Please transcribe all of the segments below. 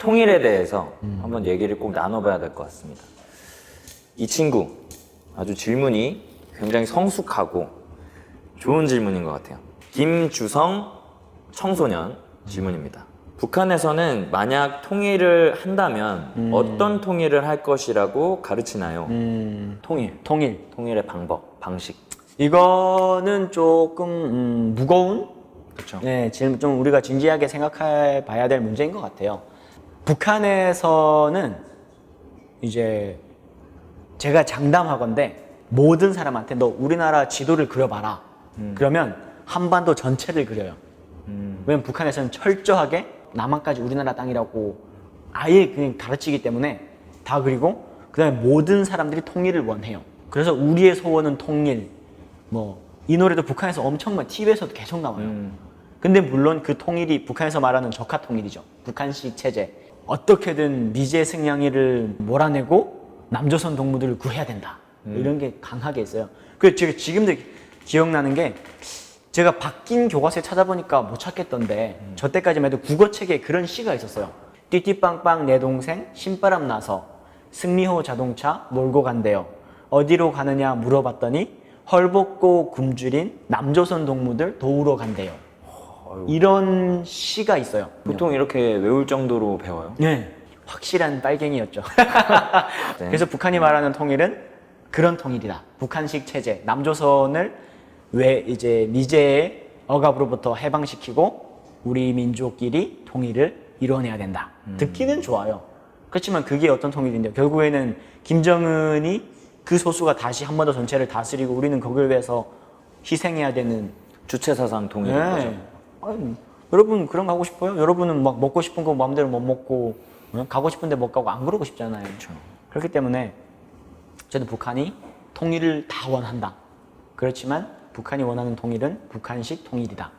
통일에 대해서 한번 얘기를 꼭 나눠봐야 될 것 같습니다. 이 친구 아주 질문이 굉장히 성숙하고 좋은 질문인 것 같아요. 김주성 청소년 질문입니다. 북한에서는 만약 통일을 한다면 어떤 통일을 할 것이라고 가르치나요? 음, 통일, 통일. 통일의 방법, 방식. 이거는 조금 음, 무거운 그렇죠. 네, 질문 좀 우리가 진지하게 생각해 봐야 될 문제인 것 같아요. 북한에서는 이제 제가 장담하건데 모든 사람한테 너 우리나라 지도를 그려봐라. 그러면 한반도 전체를 그려요. 왜냐면 북한에서는 철저하게 남한까지 우리나라 땅이라고 아예 그냥 가르치기 때문에 다 그리고 그다음에 모든 사람들이 통일을 원해요. 그래서 우리의 소원은 통일. 뭐 이 노래도 북한에서 엄청 많이 TV에서도 계속 나와요. 음. 근데 물론 그 통일이 북한에서 말하는 적화 통일이죠. 북한식 체제. 어떻게든 미제 승냥이를 몰아내고 남조선 동무들을 구해야 된다. 이런 게 강하게 있어요. 그 제가 지금도 기억나는 게 제가 바뀐 교과서에 찾아보니까 못 찾겠던데 저 때까지만 해도 국어책에 그런 시가 있었어요. 띠띠빵빵 내 동생 신바람 나서 승리호 자동차 몰고 간대요. 어디로 가느냐 물어봤더니 헐벗고 굶주린 남조선 동무들 도우러 간대요. 이런 시가 있어요. 보통 이렇게 외울 정도로 배워요? 네. 확실한 빨갱이였죠. 네. 그래서 북한이 말하는 통일은 그런 통일이다. 북한식 체제. 남조선을 왜 이제 미제의 억압으로부터 해방시키고 우리 민족끼리 통일을 이뤄내야 된다. 듣기는 좋아요. 그렇지만 그게 어떤 통일인데 결국에는 김정은이 그 소수가 다시 한 번 더 전체를 다스리고 우리는 거기를 위해서 희생해야 되는 주체 사상 통일인 거죠. 네. 아니, 여러분 그런 거 하고 싶어요? 여러분은 막 먹고 싶은 거 마음대로 못 먹고 어? 가고 싶은데 못 가고 안 그러고 싶잖아요. 그렇기 때문에 저는 북한이 통일을 다 원한다. 그렇지만 북한이 원하는 통일은 북한식 통일이다.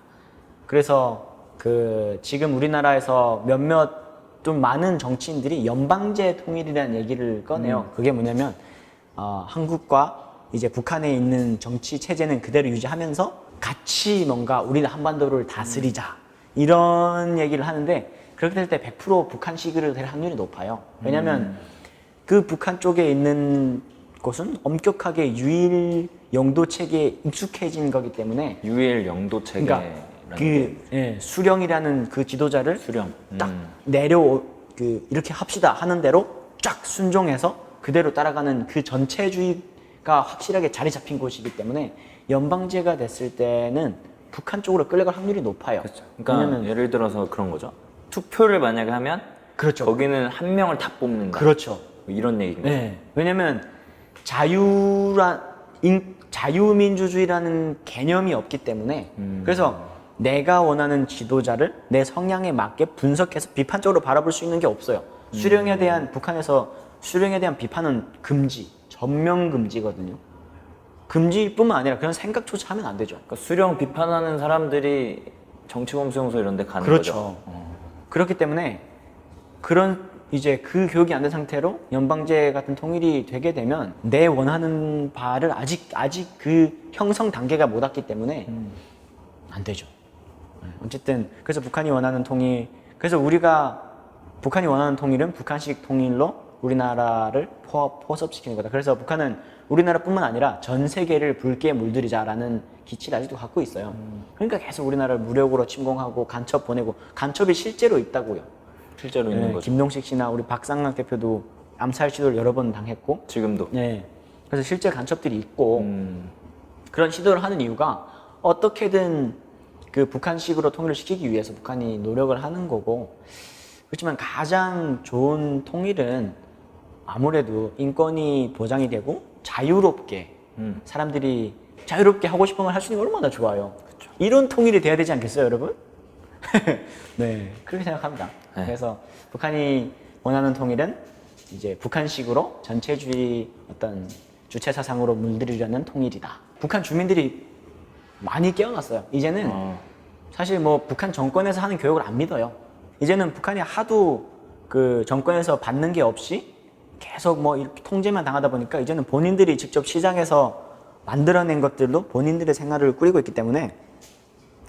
그래서 그 지금 우리나라에서 몇몇 좀 많은 정치인들이 연방제 통일이라는 얘기를 꺼내요. 그게 뭐냐면 어, 한국과 이제 북한에 있는 정치 체제는 그대로 유지하면서 같이 뭔가 우리는 한반도를 다스리자 이런 얘기를 하는데 그렇게 될 때 100% 북한식으로 될 확률이 높아요. 왜냐하면 그 북한 쪽에 있는 곳은 엄격하게 유일 영도 체계에 익숙해진 거기 때문에 유일 영도 체계라는 그러니까 게그 예, 수령이라는 그 지도자를 수령. 딱 음. 내려 그 이렇게 합시다 하는 대로 쫙 순종해서 그대로 따라가는 그 전체주의 가 확실하게 자리 잡힌 곳이기 때문에 연방제가 됐을 때는 북한 쪽으로 끌려갈 확률이 높아요. 그렇죠. 그러니까 왜냐면 예를 들어서 그런 거죠. 투표를 만약에 하면 그렇죠. 거기는 한 명을 다 뽑는다. 그렇죠. 뭐 이런 얘기인 거죠. 네. 왜냐면 자유란 인- 자유민주주의라는 개념이 없기 때문에 음. 그래서 내가 원하는 지도자를 내 성향에 맞게 분석해서 비판적으로 바라볼 수 있는 게 없어요. 수령에 대한 북한에서 수령에 대한 비판은 금지, 전면 금지거든요. 금지뿐만 아니라 그런 생각조차 하면 안 되죠. 그러니까 수령 비판하는 사람들이 정치범수용소 이런 데 가는 그렇죠. 거죠. 어. 그렇기 때문에 그런 이제 그 교육이 안 된 상태로 연방제 같은 통일이 되게 되면 내 원하는 바를 아직 아직 그 형성 단계가 못 왔기 때문에 안 되죠. 네, 어쨌든 그래서 북한이 원하는 통일 그래서 우리가 북한이 원하는 통일은 북한식 통일로 우리나라를 포, 포섭시키는 거다. 그래서 북한은 우리나라뿐만 아니라 전 세계를 붉게 물들이자라는 기치를 아직도 갖고 있어요. 그러니까 계속 우리나라를 무력으로 침공하고 간첩 보내고 간첩이 실제로 있다고요. 실제로 있는 네, 거죠. 김동식 씨나 우리 박상락 대표도 암살 시도를 여러 번 당했고, 지금도. 네. 그래서 실제 간첩들이 있고 음, 그런 시도를 하는 이유가 어떻게든 그 북한식으로 통일을 시키기 위해서 북한이 노력을 하는 거고 그렇지만 가장 좋은 통일은 아무래도 인권이 보장이 되고 자유롭게 음. 사람들이 자유롭게 하고 싶은 걸 할 수 있는 게 얼마나 좋아요. 이런 통일이 돼야 되지 않겠어요, 여러분? 네, 그렇게 생각합니다. 네. 그래서 북한이 원하는 통일은 이제 북한식으로 전체주의 어떤 주체 사상으로 물들이려는 통일이다. 북한 주민들이 많이 깨어났어요. 이제는 어. 사실 뭐 북한 정권에서 하는 교육을 안 믿어요. 이제는 북한이 하도 그 정권에서 받는 게 없이 계속 뭐 이렇게 통제만 당하다 보니까 이제는 본인들이 직접 시장에서 만들어낸 것들로 본인들의 생활을 꾸리고 있기 때문에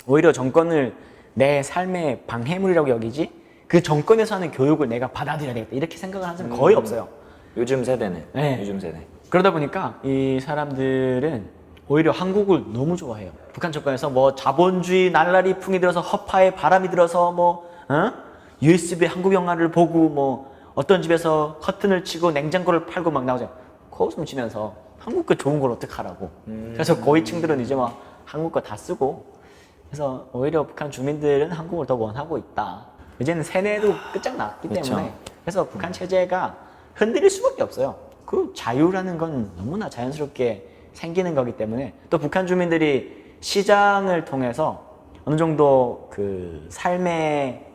오히려 정권을 내 삶의 방해물이라고 여기지 그 정권에서 하는 교육을 내가 받아들여야 되겠다 이렇게 생각을 하는 사람이 거의 없어요. 요즘 세대는 네. 요즘 세대. 그러다 보니까 이 사람들은 오히려 한국을 너무 좋아해요. 북한 정권에서 뭐 자본주의 날라리 풍이 들어서 허파에 바람이 들어서 뭐 어? USB 한국 영화를 보고 뭐 어떤 집에서 커튼을 치고 냉장고를 팔고 막 나오죠. 코웃음 치면서 한국 거 좋은 걸 어떡하라고. 그래서 고위층들은 이제 막 한국 거 다 쓰고 그래서 오히려 북한 주민들은 한국을 더 원하고 있다. 이제는 세뇌도 끝장났기. 때문에 그래서 북한 체제가 흔들릴 수밖에 없어요. 그 자유라는 건 너무나 자연스럽게 생기는 거기 때문에 또 북한 주민들이 시장을 통해서 어느 정도 그 삶의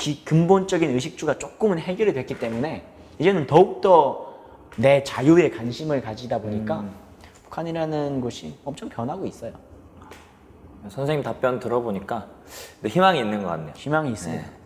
기- 근본적인 의식주가 조금은 해결이 됐기 때문에 이제는 더욱더 내 자유에 관심을 가지다 보니까 북한이라는 곳이 엄청 변하고 있어요. 선생님 답변 들어보니까 근데 희망이 있는 것 같네요. 희망이 있습니다. 네.